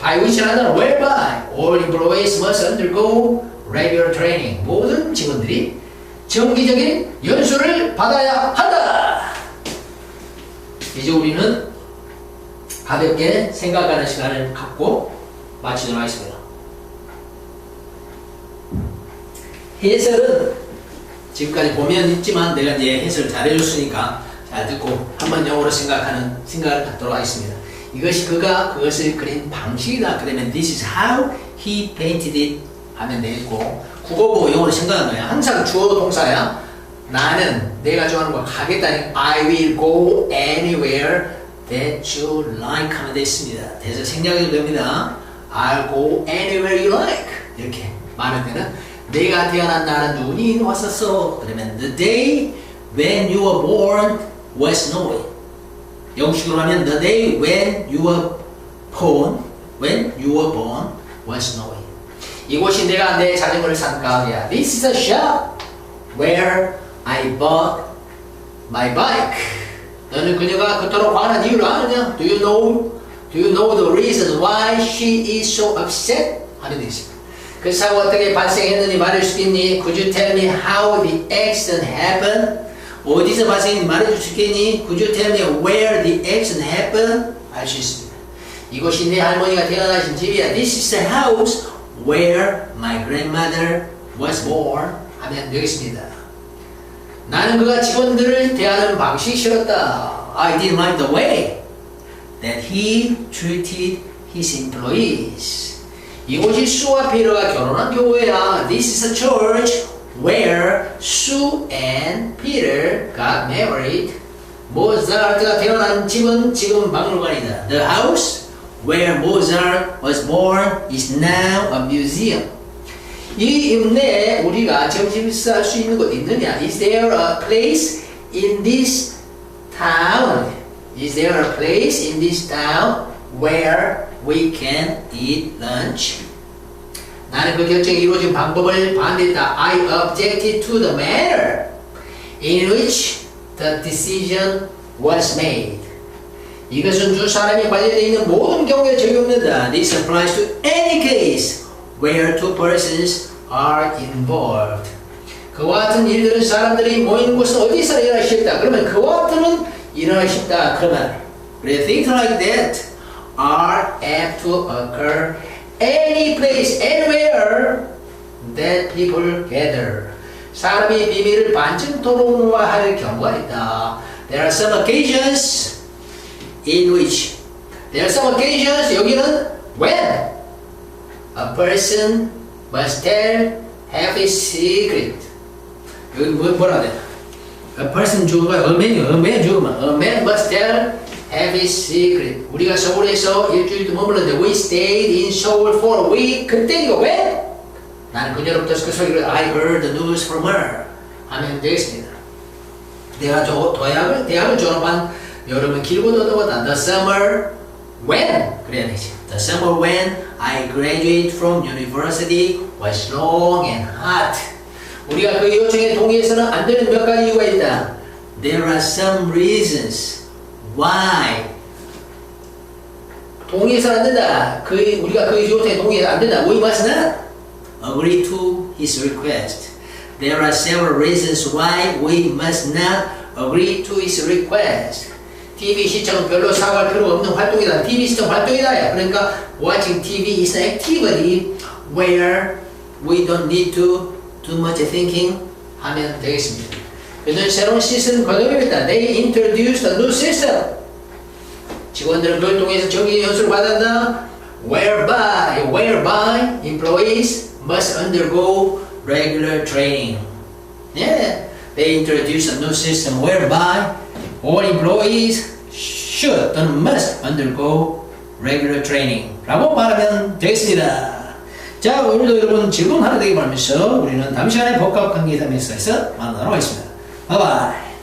by which는 하는 whereby all employees must undergo regular training. 모든 직원들이 정기적인 연수를 받아야 한다. 이제 우리는 가볍게 생각하는 시간을 갖고 마치도록 하겠습니다. 해설은 지금까지 보면 있지만 내가 이제 해설 잘해줬으니까 잘 듣고 한번 영어로 생각하는 생각을 갖도록 하겠습니다. 이것이 그가 그것을 그린 방식이다. 그러면 this is how he painted it 하면 되겠고 국어 보고 영어로 생각하는 거야. 항상 주어 동사야. 나는 내가 좋아하는 거 가겠다니 I will go anywhere that you like 하면 됐습니다. 대서 생략해도 됩니다. I'll go anywhere you like 이렇게 말할 때는 내가 태어난 날은 눈이 왔었어. 그러면 the day when you were born was snowy. 영식으로 하면 the day when you were born, when you were born was snowy. 이곳이 내가 내 자전거를 산 가게야. This is a shop where I bought my bike. 너는 그녀가 그토록 화난 이유를 아느냐? Do you know? Do you know the reason why she is so upset? 하는 데 있습니다. 그 사고 어떻게 발생했는지 말할 수 있니? Could you tell me how the accident happened? 어디서 발생했는지 말해줄 수 있겠니? Could you tell me where the accident happened? 알 수 있습니다. 이곳이 내 할머니가 태어나신 집이야. This is the house where my grandmother was born. 하면 되겠습니다. 나는 그가 직원들을 대하는 방식이 싫었다. I didn't like the way that he treated his employees. 이곳이 수와 피터가 결혼한 교회야. This is a church where Sue and Peter got married. 모차르트가 태어난 집은 지금 박물관이다. The house where Mozart was born is now a museum. 이 읍내에 우리가 점심 식사할 수 있는 곳 있느냐? Is there a place in this town? Is there a place in this town where we can eat lunch? 나는 그 결정이 이루어진 방법을 반대했다. I objected to the manner in which the decision was made. 이것은 두 사람이 관련되어 있는 모든 경우에 적용된다. This applies to any case where two persons are involved. 그와 같은 일들은 사람들이 모이는 곳은 어디서 일어나기 쉽다. 그러면 그와 같은 일어나기 쉽다. 그러면 그래, things like that are apt to occur any place, anywhere that people gather. 사람이 비밀을 반쯤 토론화할 경우가 있다. There are some occasions in which there are some occasions 여기는 when a person must tell have a secret. 여기 뭐, 뭐라 돼? A person 주어가 a man, a man 주어만. A man must tell have a secret. 우리가 서울에서 일주일도 머물렀는데 we stayed in Seoul for a week. 그때 이거 왜? 나는 그녀로부터 그 소리를 I heard the news from her 하면 되겠습니다. 내가 저 도약을 대학을 졸업한 여름은 길고 더더웠다. The summer when 그래야 되지. The summer when I graduated from university was long and hot. 우리가 그 요청에 동의해서는 안 되는 몇 가지 이유가 있다. There are some reasons Why 동의해서는 안 된다. 그 우리가 그 요청에 동의해서 안 된다. We must not agree to his request. There are several reasons why we must not agree to his request. TV 시청은 별로 사과할 필요가 없는 활동이다. TV 시청 활동이다. 그러니까 watching TV is an activity where we don't need to do much thinking 하면 되겠습니다. 그는 새로운 시스템 건너입니다. They introduced a new system. 직원들은 그걸 통해서 정기 연수를 받았다. Whereby, whereby employees must undergo regular training. Yeah, they introduced a new system whereby all employees should and must undergo regular training. 라고 말하면 되겠습니다. 자, 오늘도 여러분 즐거운 하루 되길 바라면서 우리는 다음 시간에 복합 관계 3에서 만나도록 하겠습니다. 拜拜。